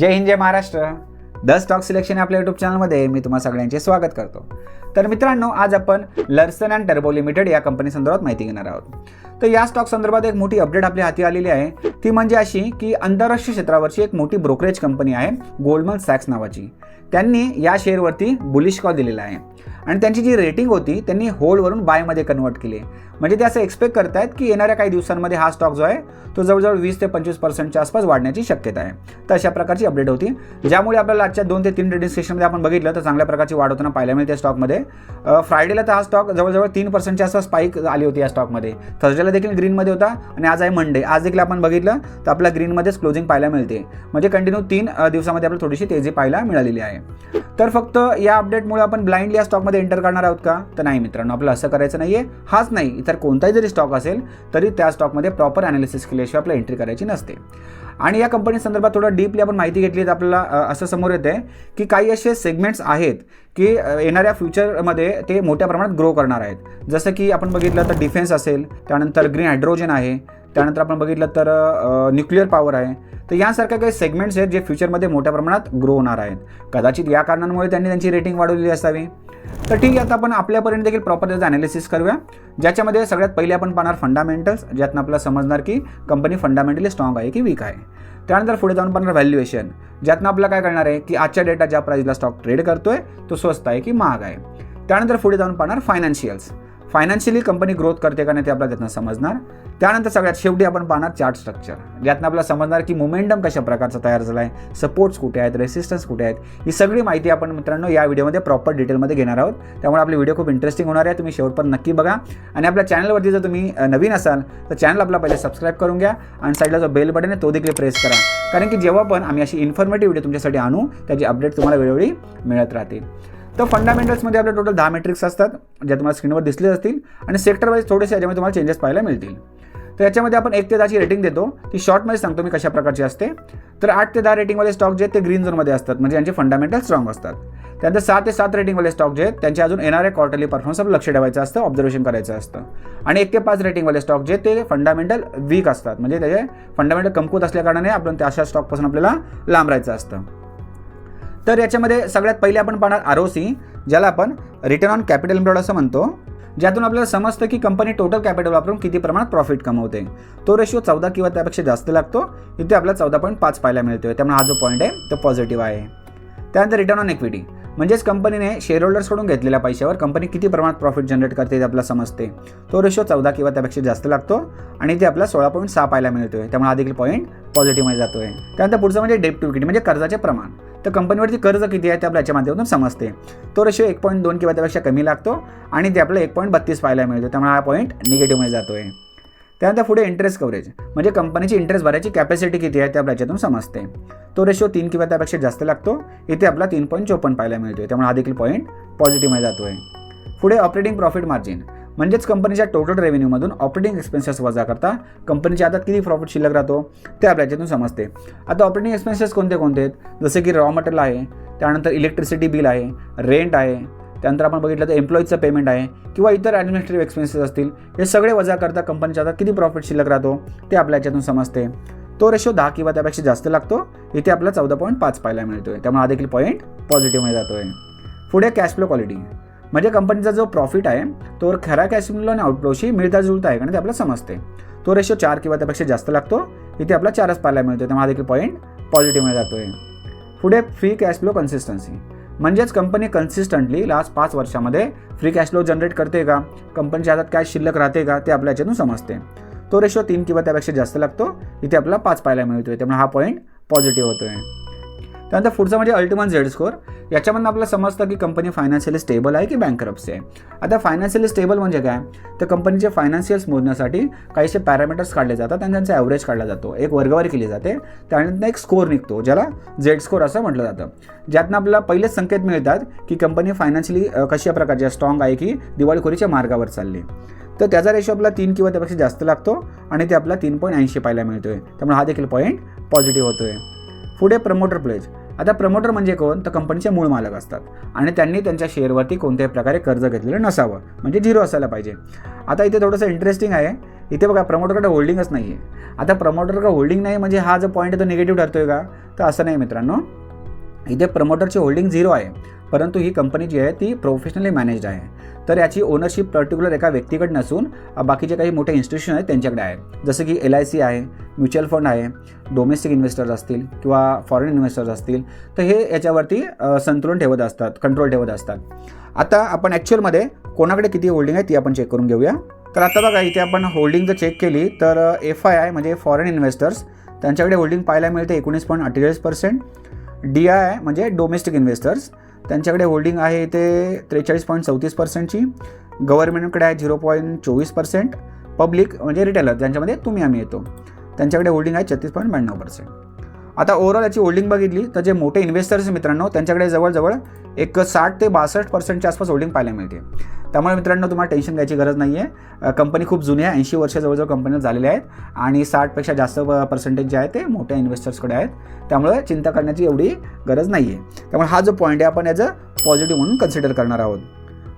जय हिंद जय Maharashtra. The stock selection आपल्या YouTube चॅनलमध्ये मी तुम्हा सगळ्यांचे स्वागत करतो. तर मित्रांनो आज आपण लर्सन अँड टर्बो लिमिटेड या कंपनी संदर्भात माहिती घेणार आहोत. तर या स्टॉक संदर्भात एक मोठी अपडेट आपल्या हाती आलेली आहे. ती म्हणजे अशी की आंतरराष्ट्रीय क्षेत्रावरची एक मोठी ब्रोकरेज कंपनी आहे गोल्डमन सॅक्स नावाची. त्यांनी या शेअरवरती बुलिश कॉल दिलेला आहे. आणि त्यांची जी रेटिंग होती त्यांनी होल्डवरून बायमध्ये कन्वर्ट केली म्हणजे ते असं एक्सपेक्ट करतायत की येणाऱ्या काही दिवसांमध्ये हा स्टॉक जो आहे तो जवळजवळ वीस ते पंचवीस पर्सेंटच्या आसपास वाढण्याची शक्यता आहे. तर अशा प्रकारची अपडेट होती. ज्यामुळे आपल्याला आजच्या दोन ते तीन ट्रेडिंग सेशनमध्ये आपण बघितलं तर चांगल्या प्रकारची वाढ होताना पाहायला मिळते स्टॉकमध्ये फ्रायडेला तर हा स्टॉक जवळजवळ तीन पर्सेंटच्या आसपास स्पाईक आली होती या स्टॉकमध्ये थर्सडेला देखील ग्रीनमध्ये होता आणि आज आहे मंडे आज देखील आपण बघितलं तर आपल्या ग्रीनमध्येच क्लोजिंग पाहायला मिळते. म्हणजे कंटिन्यू तीन दिवसामध्ये आपल्याला थोडीशी तेजी पाहायला मिळालेली आहे. तर फक्त या अपडेटमुळे आपण ब्लाइंडली स्टॉकमध्ये एंटर करणार आहोत का? तर नाही मित्रांनो आपलं असं करायचं नाही आहे हाच नाही इतर कोणताही जरी स्टॉक असेल तरी त्या स्टॉकमध्ये प्रॉपर अनालिसिस केल्याशिवाय आपल्याला एंट्री करायची नसते. आणि या कंपनी संदर्भात थोडं डीपली आपण माहिती घेतली तर आपल्याला असं समोर येते की काही असे सेगमेंट्स आहेत की येणाऱ्या फ्युचरमध्ये ते मोठ्या प्रमाणात ग्रो करणार आहेत. जसं की आपण बघितलं तर डिफेन्स असेल त्यानंतर ग्रीन हायड्रोजन आहे त्यानंतर आपण बघितलं तर न्यूक्लिअर पॉवर आहे. तर यासारख्या काही सेगमेंट्स आहेत जे फ्युचरमध्ये मोठ्या प्रमाणात ग्रो होणार आहेत. कदाचित या कारणांमुळे त्यांनी त्यांची रेटिंग वाढवलेली असावी. तर ठीक आहे आता आपण आपल्यापर्यंत देखील प्रॉपर त्याचं अनालिसिस करूया. ज्याच्यामध्ये सगळ्यात पहिले आपण पाहणार फंडामेंटल्स ज्यातनं आपल्याला समजणार की कंपनी फंडामेंटली स्ट्रॉंग आहे की वीक आहे. त्यानंतर पुढे जाऊन पाहणार व्हॅल्युएशन ज्यातनं आपल्याला काय करणार आहे की आजच्या डेटा ज्या प्राईजला स्टॉक ट्रेड करतोय तो स्वस्त आहे की महाग आहे. त्यानंतर पुढे जाऊन पाहणार फायनान्शियल्स फायनान्शियली कंपनी ग्रोथ करते का नाही ते आपल्याला त्यातनं समजणार. त्यानंतर सगळ्यात शेवटी आपण पाहणार चार्ट स्ट्रक्चर ज्यातनं आपल्याला समजणार की मोमेंटम कशा प्रकारचा तयार झाला आहे सपोर्ट्स कुठे आहेत रेसिस्टन्स कुठे आहेत ही सगळी माहिती आपण मित्रांनो या व्हिडिओमध्ये प्रॉपर डिटेलमध्ये घेणार आहोत. त्यामुळे आपली व्हिडिओ खूप इंटरेस्टिंग होणार आहे तुम्ही शेवटपर्यंत नक्की बघा. आणि आपल्या चॅनलवरती जर तुम्ही नवीन असाल तर चॅनल आपला पहिले सबस्क्राईब करून घ्या आणि साईडला जो बेल बटन आहे तो देखील प्रेस करा. कारण की जेव्हा पण आम्ही अशी इन्फॉर्मेटिव्ह व्हिडिओ तुमच्यासाठी आणू त्याची अपडेट तुम्हाला वेळोवेळी मिळत राहतील. तर फंडामेंटल्समध्ये आपले टोटल दहा मेट्रिक्स असतात ज्या तुम्हाला स्क्रीनवर दिसले असतील आणि सेक्टर वाईज थोडेसे याच्यामध्ये तुम्हाला चेंजेस पाहायला मिळतील. तर याच्यामध्ये आपण एक ते दहाची रेटिंग देतो. ती शॉर्टमध्ये सांगतो मी कशा प्रकारची असते. तर आठ ते दहा रेटिंगवाले स्टॉक जे आहेत ते ग्रीन झोनमध्ये असतात म्हणजे यांचे फंडामेंटल स्ट्रॉंग असतात. त्यानंतर सहा ते सात रेटिंगवाले स्टॉक जे आहेत त्यांचे अजून येणाऱ्या क्वार्टरली परफॉर्मन्स लक्ष ठेवायचं असतं ऑब्झर्वेशन करायचं असतं. आणि एक ते पाच रेटिंगवाले स्टॉक जे ते फंडामेंटल वीक असतात. म्हणजे त्याचे फंडामेंटल कमकुवत असल्याकारणाने आपण त्या अशा स्टॉकपासून आपल्याला लांब राहायचं असतं. तर याच्यामध्ये सगळ्यात पहिले आपण पाहणार आर ओ सी ज्याला आपण रिटर्न ऑन कॅपिटल एम्प्लॉयड असं म्हणतो. ज्यातून आपल्याला समजतं की कंपनी टोटल कॅपिटल वापरून किती प्रमाणात प्रॉफिट कमवते. तो रेशिओ चौदा किंवा त्यापेक्षा जास्त लागतो. इथे आपल्याला चौदा पॉईंट पाच पाहायला मिळतोय. त्यामुळे हा जो पॉईंट आहे तो पॉझिटिव्ह आहे. त्यानंतर रिटर्न ऑन इक्विटी म्हणजेच कंपनीने शेअर होल्डर्सकडून घेतलेल्या पैशावर कंपनी किती प्रमाणात प्रॉफिट जनरेट करते ते आपल्याला समजते. तो रेशो चौदा किंवा त्यापेक्षा जास्त लागतो आणि ते आपला सोळा पॉईंट सहा पाहायला मिळतोय. त्यामुळे हा देखील पॉईंट पॉझिटिव्हमध्ये जातोय. त्यानंतर पुढचं म्हणजे डेप टू म्हणजे कर्जाचे प्रमाण. तर कंपनीवरती कर्ज किती आहे ते आपल्या याच्या माध्यमातून समजते. तो रेशो एक पॉईंट दोन किंवा त्यापेक्षा कमी लागतो आणि ते आपल्याला एक पॉईंट बत्तीस पाहायला मिळतो त्यामुळे हा पॉईंट निगेटिव्हमध्ये जातोय. त्यानंतर पुढे इंटरेस्ट कव्हरेज म्हणजे कंपनीची इंटरेस्ट भरायची कॅपॅसिटी किती आहे ते आपल्या याच्यातून समजते. तो रेशो तीन किंवा त्यापेक्षा जास्त लागतो. इथे आपला तीन पॉईंट चोपन्न पाहायला मिळतोय. त्यामुळे हा देखील पॉईंट पॉझिटिव्हमध्ये जातो आहे पुढे ऑपरेटिंग प्रॉफिट मार्जिन म्हणजेच कंपनीच्या टोटल रेव्हेन्यूमधून ऑपरेटिंग एक्सपेन्सेस वजा करता कंपनीच्या हातात किती प्रॉफिट शिल्लक राहतो ते आपल्या याच्यातून समजते. आता ऑपरेटिंग एक्सपेन्सेस कोणते कोणते आहेत? जसे की रॉ मटेरियल आहे त्यानंतर इलेक्ट्रिसिटी बिल आहे रेंट आहे त्यानंतर आपण बघितलं तर एम्प्लॉईजचं पेमेंट आहे किंवा इतर ॲडमिनिस्ट्रेटिव्ह एक्सपेन्सेस असतील हे सगळे वजा करता कंपनीच्या आता किती प्रॉफिट शिल्लक राहतो ते आपल्या याच्यातून समजते. तो रेशो दहा किंवा त्यापेक्षा जास्त लागतो इथे आपला चौदा पॉईंट पाच पाहायला मिळतोय. त्यामुळे हा देखील पॉईंट पॉझिटिव्हमध्ये जातोय. पुढे कॅश फ्लो क्वालिटी म्हणजे कंपनीचा जो प्रॉफिट आहे तो खरा कॅश फ्लो आणि आउटफ्लोशी मिळता जुळता आहे कारण ते आपल्याला समजते. तो रेशो चार किंवा त्यापेक्षा जास्त लागतो इथे आपला चारच पाहायला मिळतो त्यामुळे हा देखील पॉईंट पॉझिटिव्हमध्ये जातोय. पुढे फ्री कॅश फ्लो कन्सिस्टन्सी म्हणजेच कंपनी कन्सिस्टंटली लास्ट पाच वर्षामध्ये फ्री कॅश फ्लो जनरेट करते का? कंपनीच्या हातात कॅश शिल्लक राहते का? ते आपल्या याच्यातून समजते. तो रेशो तीन किंवा त्यापेक्षा जास्त लागतो. इथे आपल्याला पाच पाहायला मिळतोय. त्यामुळे हा पॉईंट पॉझिटिव्ह होतोय. त्यानंतर पुढचं म्हणजे अल्टिमन झेड स्कोर याच्यामधून आपल्याला समजतं की कंपनी फायनान्शियली स्टेबल आहे की बँकरप्सी आहे. आता फायनान्शियली स्टेबल म्हणजे काय? तर कंपनीचे फायनान्शियल्स मोजण्यासाठी काहीसे पॅरामीटर्स काढले जातात आणि त्यांचा ॲव्हरेज काढला जातो. एक वर्गवारी केली जाते. त्यानंतर एक स्कोर निघतो ज्याला झेड स्कोर असं म्हटलं जातं. ज्यातनं आपल्याला पहिलेच संकेत मिळतात की कंपनी फायनान्शियली कशा प्रकारची स्ट्रॉंग आहे की दिवाळखोरीच्या मार्गावर चालली. तर त्याचा रेशो आपला तीन किंवा त्यापेक्षा जास्त लागतो आणि ते आपला तीन पॉईंट ऐंशी पाहायला मिळतोय. त्यामुळे हा देखील पॉईंट पॉझिटिव्ह होतोय. पुढे प्रमोटर प्लेज आता प्रमोटर म्हणजे कोण? तर कंपनीचे मूळ मालक असतात. आणि त्यांनी त्यांच्या शेअरवरती कोणत्याही प्रकारे कर्ज घेतलेलं नसावं. म्हणजे झिरो असायला पाहिजे. आता इथे थोडंसं इंटरेस्टिंग आहे. इथे बघा प्रमोटरकडे होल्डिंगच नाही आहे आता प्रमोटरकडे होल्डिंग नाही म्हणजे हा जो पॉईंट आहे तो निगेटिव्ह ठरतोय का? तर असं नाही मित्रांनो. इथे प्रमोटरची होल्डिंग झिरो आहे. परंतु ही कंपनी जी आहे ती प्रोफेशनली मॅनेज्ड आहे. तर याची ओनरशिप पर्टिक्युलर एका व्यक्तीकडे नसून बाकीचे काही मोठे इन्स्टिट्यूशन आहेत त्यांच्याकडे आहे. जसं की एल आय सी आहे म्युच्युअल फंड आहे डोमेस्टिक इन्व्हेस्टर्स असतील किंवा फॉरेन इन्व्हेस्टर्स असतील तर हे याच्यावरती संतुलन ठेवत असतात कंट्रोल ठेवत असतात. आता आपण ॲक्च्युअलमध्ये कोणाकडे किती होल्डिंग आहे ती आपण चेक करून घेऊया. तर आता बघा इथे आपण होल्डिंग जर चेक केली तर एफ आय आय म्हणजे फॉरेन इन्व्हेस्टर्स त्यांच्याकडे होल्डिंग पाहायला मिळते एकोणीस पॉईंट अठ्ठेचाळीस पर्सेंट डी आय आय म्हणजे डोमेस्टिक इन्व्हेस्टर्स त्यांच्याकडे होल्डिंग आहे ते त्रेचाळीस पॉईंट चौतीस पर्सेंटची. गव्हर्नमेंटकडे आहे झिरो पॉईंट चोवीस पर्सेंट. पब्लिक म्हणजे रिटेलर ज्यांच्यामध्ये तुम्ही आम्ही येतो. त्यांच्याकडे होल्डिंग आहे छत्तीस पॉईंट ब्याण्णव पर्सेंट. आता ओव्हरऑल याची होल्डिंग बघितली तर जे मोठे इन्व्हेस्टर्स मित्रांनो त्यांच्याकडे जवळजवळ एक साठ ते बासष्ट पर्सेंटच्या आसपास होल्डिंग पाहायला मिळते. त्यामुळे मित्रांनो तुम्हाला टेन्शन घ्यायची गरज नाही आहे कंपनी खूप जुनी आहे ऐंशी वर्ष जवळजवळ कंपन्या झालेल्या आहेत आणि साठपेक्षा जास्त पर्सेंटेज जे आहे ते मोठ्या इन्व्हेस्टर्सकडे आहेत. त्यामुळे चिंता करण्याची एवढी गरज नाही आहे त्यामुळे हा जो पॉईंट आहे आपण ॲज अ पॉझिटिव्ह म्हणून कन्सिडर करणार आहोत.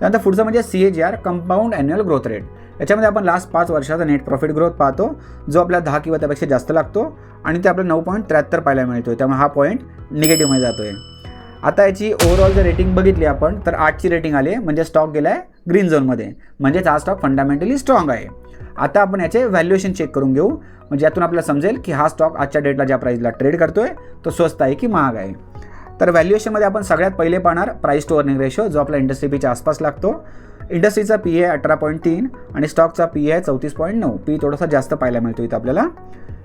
त्यानंतर पुढचं म्हणजे C A G R compound annual growth rate याच्यामध्ये आपण लास्ट पाच वर्षाचा नेट प्रॉफिट ग्रोथ पाहतो जो आपल्याला दहा किंवा त्यापेक्षा जास्त लागतो आणि ते आपल्याला नऊ पॉईंट त्र्याहत्तर पाहायला मिळतो त्यामुळे हा पॉईंट निगेटिव्हमध्ये जातो आहे आता याची ओव्हरऑल जर रेटिंग बघितली आपण तर आठची रेटिंग आली आहे म्हणजे स्टॉक गेला आहे ग्रीन झोनमध्ये म्हणजेच हा स्टॉक फंडामेंटली स्ट्रॉंग आहे. आता आपण याचे व्हॅल्युएशन चेक करून घेऊ. म्हणजे यातून आपल्याला समजेल की हा स्टॉक आजच्या डेटला ज्या प्राईजला ट्रेड करतोय तो स्वस्त आहे की महाग आहे. तर व्हॅल्युएशनमध्ये आपण सगळ्यात पहिले पाहणार प्राईस टू अर्निंग रेशो जो आपला इंडस्ट्री पीच्या आसपास लागतो. इंडस्ट्रीचा पी ए अठरा पॉईंट तीन आणि स्टॉकचा पी ए चौतीस पॉईंट नऊ. पी थोडासा जास्त पाहायला मिळतो इथं आपल्याला.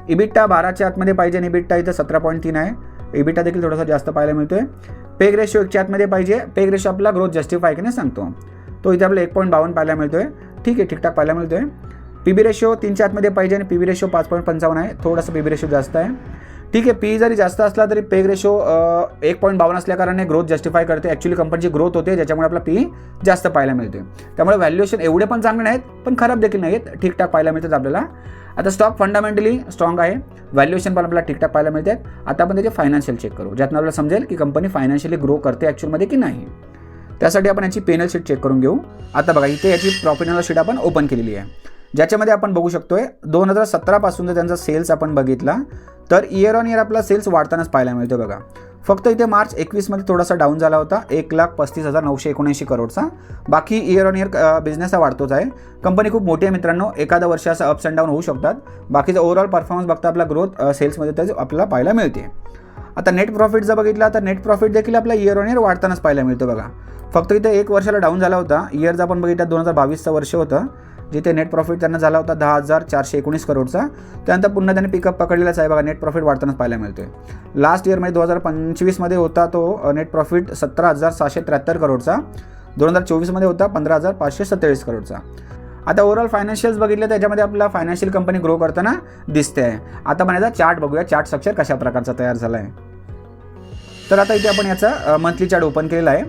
इबिट्टा बाराच्या आतमध्ये पाहिजे आणि इबिट्टा इथं सतरा पॉईंट तीन आहे. इबिट्टा देखील थोडासा जास्त पाहायला मिळतोय. पेग रेशो एकच्या आतमध्ये पाहिजे. पेग रेशो आपला ग्रोथ जस्टिफाय की नाही सांगतो. तो इथे आपल्याला एक पॉईंट बावन्न पाहायला मिळतोय. ठीक आहे ठीकठाक पाहायला मिळतोय. पी बी रेशो तीनच्या आतमध्ये पाहिजे आणि पी बी रेशो पाच पॉईंट पंचावन्न आहे. थोडासा पी बी रेशो जास्त आहे. ठीक आहे पी जरी जास्त असला तरी पेग रेशो एक पॉईंट बावन्न असल्याकारणे ग्रोथ जस्टिफाय करते. ॲक्च्युली कंपनीची ग्रोथ होते ज्याच्यामुळे आपला पी जास्त पाहायला मिळते त्यामुळे व्हॅल्युएशन एवढे पण चांगले नाहीत पण खराब देखील नाहीत. ठीकठाक पाहायला मिळतात आपल्याला. आता स्टॉक फंडामेंटली स्ट्रॉंग आहे. व्हॅल्युएशन पण आपल्याला ठीकठाक पाहायला मिळते. आता आपण त्याचे फायनान्शियल चेक करू. ज्यातून आपल्याला समजेल की कंपनी फायनान्शियली ग्रो करते ॲक्च्युअलमध्ये की नाही. त्यासाठी आपण याची पेनल शीट चेक करून घेऊ. आता बघा इथे याची प्रॉफिट अँड शीट आपण ओपन केलेली आहे. ज्याच्यामध्ये आपण बघू शकतोय दोन हजार सतरापासून जर त्यांचा सेल्स आपण बघितला तर इयर ऑन इयर आपला सेल्स वाढतानाच पाहायला मिळतो बघा. फक्त इथे मार्च एकवीसमध्ये थोडासा डाऊन झाला होता एक लाख पस्तीस हजार नऊशे एकोणऐंशी करोडचा. बाकी इयर ऑन इयर बिझनेस हा वाढतोच आहे. कंपनी खूप मोठी आहे मित्रांनो एखादा वर्ष असं अप्स अँड डाऊन होऊ शकतात. बाकीचा ओव्हरऑल परफॉर्मन्स बघता आपला ग्रोथ सेल्समध्ये तर आपल्याला पाहायला मिळते. आता नेट प्रॉफिट जर बघितला तर नेट प्रॉफिट देखील आपला इयर ऑन इयर वाढतानाच पाहायला मिळतो बघा. फक्त इथे एक वर्षाला डाऊन झाला होता. इयर जर आपण बघितलं दोन हजार बावीसचं वर्ष होतं. जिथे नेट प्रॉफिट त्यांना झाला होता दहा हजार चारशे एकोणीस करोडचा. त्यानंतर पुन्हा त्यांनी पिकअप पकडलेलाच आहे. बघा नेट प्रॉफिट वाढतानाच पाहायला मिळतोय. लास्ट इयरमध्ये दोन हजार पंचवीसमध्ये होता तो नेट प्रॉफिट सतरा हजार सहाशे त्र्याहत्तर करोडचा. दोन हजार चोवीसमध्ये होता पंधरा हजार पाचशे सत्तावीस करोडचा. आता ओव्हरऑल फायनान्शियल्स बघितले त्याच्यामध्ये आपला फायनान्शियल कंपनी ग्रो करताना दिसते आहे आता पण याचा चार्ट बघूया. चार्ट स्ट्रक्चर कशा प्रकारचा तयार झाला आहे तर आता इथे आपण याचा मंथली चार्ट ओपन केलेला आहे.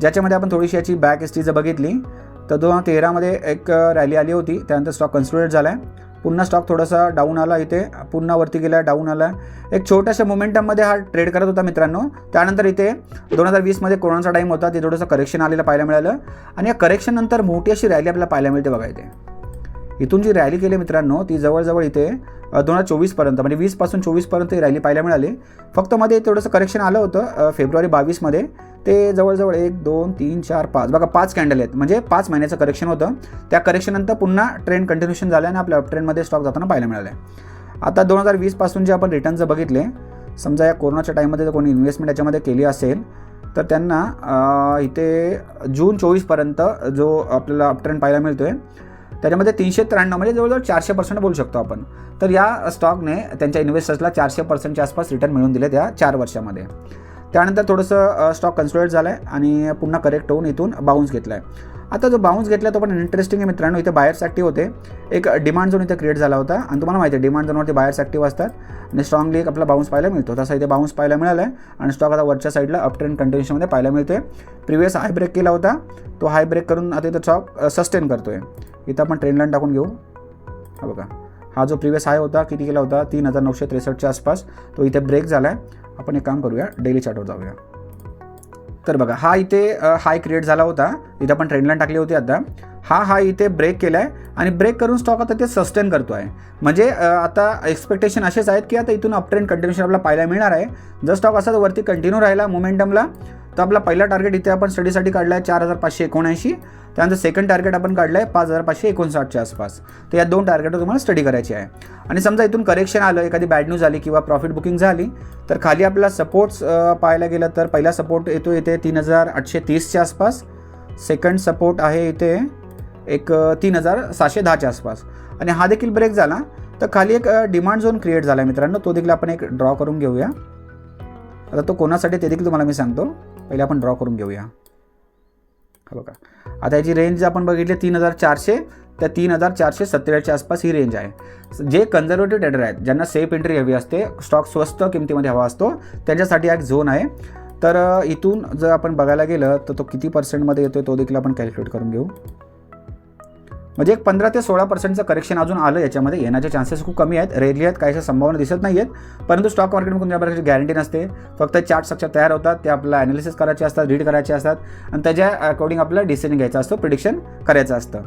ज्याच्यामध्ये आपण थोडीशी याची बॅक हिस्ट्री जर बघितली तर दोन हजार तेरामध्ये एक रॅली आली होती. त्यानंतर स्टॉक कन्सोलिडेट झाला आहे पुन्हा स्टॉक थोडासा डाऊन आला इथे. पुन्हा वरती गेला डाऊन आला. एक छोट्याशा मोमेंटममध्ये हा ट्रेड करत होता मित्रांनो. त्यानंतर इथे दोन हजार वीसमध्ये कोरोनाचा टाईम होता. ते थोडंसं करेक्शन आलेलं पाहायला मिळालं. आणि या करेक्शननंतर मोठी अशी रॅली आपल्याला पाहायला मिळते बघा इथे. इथून जी रॅली केली मित्रांनो ती जवळजवळ इथे दोन हजार चोवीसपर्यंत म्हणजे वीसपासून चोवीसपर्यंत ही रॅली पाहायला मिळाली. फक्त मध्ये थोडंसं करेक्शन आलं होतं फेब्रुवारी बावीसमध्ये ते जवळजवळ एक दोन तीन चार पाच बघा पाच कॅन्डल आहेत. म्हणजे पाच महिन्याचं करेक्शन होतं. त्या करेक्शननंतर पुन्हा ट्रेंड कंटिन्युएशन झालं आणि आपल्या ट्रेंडमध्ये स्टॉक जाताना पाहायला मिळालं. आता दोन हजार वीसपासून जे आपण रिटर्न जर बघितले समजा या कोरोनाच्या टाईममध्ये जर कोणी इन्व्हेस्टमेंट याच्यामध्ये केली असेल तर त्यांना इथे जून चोवीसपर्यंत जो आपल्याला अपट्रेंड पाहायला मिळतो आहे त्याच्यामध्ये तीनशे त्र्याण्णव म्हणजे जवळजवळ चारशे पर्सेंट बोलू शकतो आपण. तर या स्टॉकने त्यांच्या इन्व्हेस्टर्सला चारशे पर्सेंटच्या आसपास रिटर्न मिळून दिले त्या चार वर्षामध्ये. त्यानंतर थोडंसं स्टॉक कन्सोलेट झालं आहे आणि पुन्हा करेक्ट होऊन इथून बाउन्स घेतला आहे आता जो बाउन्स घेतला तो पण इंटरेस्टिंग आहे मित्रांनो. इथे बायर्स ॲक्टिव्ह होते. एक डिमांड झोन इथे क्रिएट झाला होता. आणि तुम्हाला माहिती आहे डिमांड झोनवरती बायर्स ॲक्टिव्ह असतात. आणि स्ट्रॉंगली एक आपला बाउन्स पाहायला मिळतो. तसा इथे बाउन्स पाहायला मिळाला आहे आणि स्टॉक आता वरच्या साईडला अप ट्रेंड कंटिन्युएशनमध्ये पाहायला मिळते आहे प्रिव्हियस हाय ब्रेक केला होता. तो हाय ब्रेक करून आता इथं स्टॉक सस्टेन करतो आहे इथं आपण ट्रेंड लाईन टाकून घेऊ. हा बघा. हा जो प्रिव्हियस हाय होता किती केला होता? तीन हजार नऊशे त्रेसष्टच्या आसपास. तो इथे ब्रेक झाला आहे आपण एक काम करूया. डेली चार्टवर जाऊया. तर बघा हा इथे हाय क्रिएट झाला होता. इथे आपण ट्रेंडलाईन टाकली होती आता. हा हा इथे ब्रेक केला आहे आणि ब्रेक करून स्टॉक आता ते सस्टेन करतो आहे म्हणजे आता एक्सपेक्टेशन असेच आहेत की आता इथून अप ट्रेंड आपल्याला पाहायला मिळणार आहे. जर स्टॉक असा वरती कंटिन्यू राहिला मोमेंटमला तर आपला पहिला टार्गेट इथे आपण स्टडीसाठी काढला आहे चार हजार पाचशे एकोणऐंशी. त्यानंतर सेकंड टार्गेट आपण काढलं आहे पाच हजार पाचशे एकोणसाठच्या आसपास. तर या दोन टार्गेटवर तुम्हाला स्टडी करायची आहे. आणि समजा इथून करेक्शन आलं एखादी बॅड न्यूज आली किंवा प्रॉफिट बुकिंग झाली तर खाली आपला सपोर्ट्स पाहायला गेलं तर पहिला सपोर्ट येतो इथे तीन हजार आठशे तीसच्या आसपास. सेकंड सपोर्ट आहे इथे एक तीन हजार सहाशे दहाच्या आसपास. आणि हा देखील ब्रेक झाला. तर खाली एक डिमांड झोन क्रिएट झाला आहे मित्रांनो. तो देखील आपण एक ड्रॉ करून घेऊया. आता तो कोणासाठी ते देखील तुम्हाला मी सांगतो. पहिले आपण ड्रॉ करून घेऊया. हा बघा. आता याची रेंज आपण बघितली तीन हजार चारशे त्या तीन हजार चारशे सत्तेचाळीसच्या आसपास ही रेंज आहे. जे कन्झर्वेटिव्ह ट्रेडर आहेत ज्यांना सेफ एंट्री हवी असते स्टॉक स्वस्त किमतीमध्ये हवा असतो त्यांच्यासाठी हा एक झोन आहे. तर इथून जर आपण बघायला गेलं तर तो किती पर्सेंटमध्ये येतो तो देखील आपण कॅल्क्युलेट करून घेऊ. म्हणजे एक पंधरा ते सोळा पर्सेंटचं करेक्शन अजून आलं याच्यामध्ये. येण्याचे चान्सेस खूप कमी आहेत. रेअरली आहेत काहीशा संभावना दिसत नाही आहेत परंतु स्टॉक मार्केटमध्ये कोणत्या प्रकारची गॅरंटी नसते. फक्त चार्ट स्ट्रक्चर तयार होतात. ते आपल्याला ॲनालिसिस करायचे असतात रीड करायचे असतात. आणि त्याच्या अकॉर्डिंग आपल्याला डिसिजन घ्यायचा असतो प्रिडिक्शन करायचं असतं.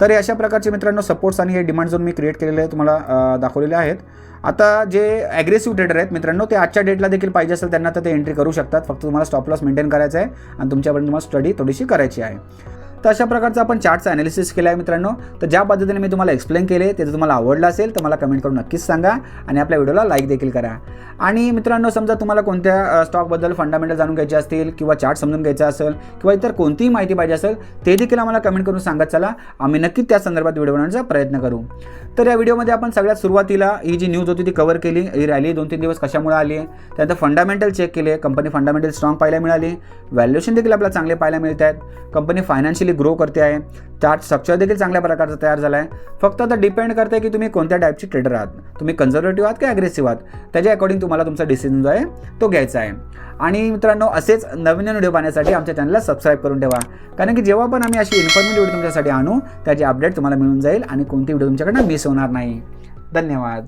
तर अशा प्रकारचे मित्रांनो सपोर्ट्स आणि हे डिमांड झोन मी क्रिएट केलेले तुम्हाला दाखवलेले आहेत. आता जे ॲग्रेसिव्ह ट्रेडर आहेत मित्रांनो ते आजच्या डेटला देखील पाहिजे असेल त्यांना तर ते एंट्री करू शकतात. फक्त तुम्हाला स्टॉप लॉस मेंटेन करायचा आहे आणि तुमच्यापर्यंत तुम्हाला स्टडी थोडीशी करायची आहे. तर अशा प्रकारचं आपण चार्टचं ॲनालिसिस केलं आहे मित्रांनो. तर ज्या पद्धतीने मी तुम्हाला एक्सप्लेन केले ते जर तुम्हाला आवडलं असेल तर मला कमेंट करून नक्कीच सांगा आणि आपल्या व्हिडिओला लाईक देखील करा. आणि मित्रांनो समजा तुम्हाला कोणत्या स्टॉकबद्दल फंडामेंटल जाणून घ्यायचे असतील किंवा चार्ट समजून घ्यायचा असेल किंवा इतर कोणतीही माहिती पाहिजे असेल ते देखील आम्हाला कमेंट करून सांगत चला. आम्ही नक्कीच त्या संदर्भात व्हिडिओ बनवण्याचा प्रयत्न करू. तर या व्हिडिओमध्ये आपण सगळ्यात सुरुवातीला ही जी न्यूज होती ती कव्हर केली. ही रॅली दोन तीन दिवस कशामुळे आली? आहे त्यानंतर फंडामेंटल चेक केले. कंपनी फंडामेंटल स्ट्रॉंग पाहायला मिळाली. व्हॅल्युएशन देखील आपल्याला चांगले पाहायला मिळत आहेत कंपनी फायनान्शियली ग्रो करते आहे. चार्ट स्ट्रक्चर देखील चांगल्या प्रकारचं तयार झालं आहे. फक्त आता डिपेंड करते की तुम्ही कोणत्या टाईपचे ट्रेडर आहात. तुम्ही कन्झर्वेटिव्ह आहात की ॲग्रेसिव्ह आहात? त्याच्या अकॉर्डिंग तुम्हाला तुमचा डिसिजन जो आहे तो घ्यायचा आहे. आणि मित्रांनो असेच नवीन नवीन व्हिडिओ पाहण्यासाठी आमच्या चॅनलला सबस्क्राईब करून ठेवा. कारण की जेव्हा पण आम्ही अशी इन्फॉर्मेटिव्ह व्हिडिओ तुमच्यासाठी आणू त्याची अपडेट तुम्हाला मिळून जाईल आणि कोणती व्हिडिओ तुमच्याकडनं मिस होणार नाही. धन्यवाद.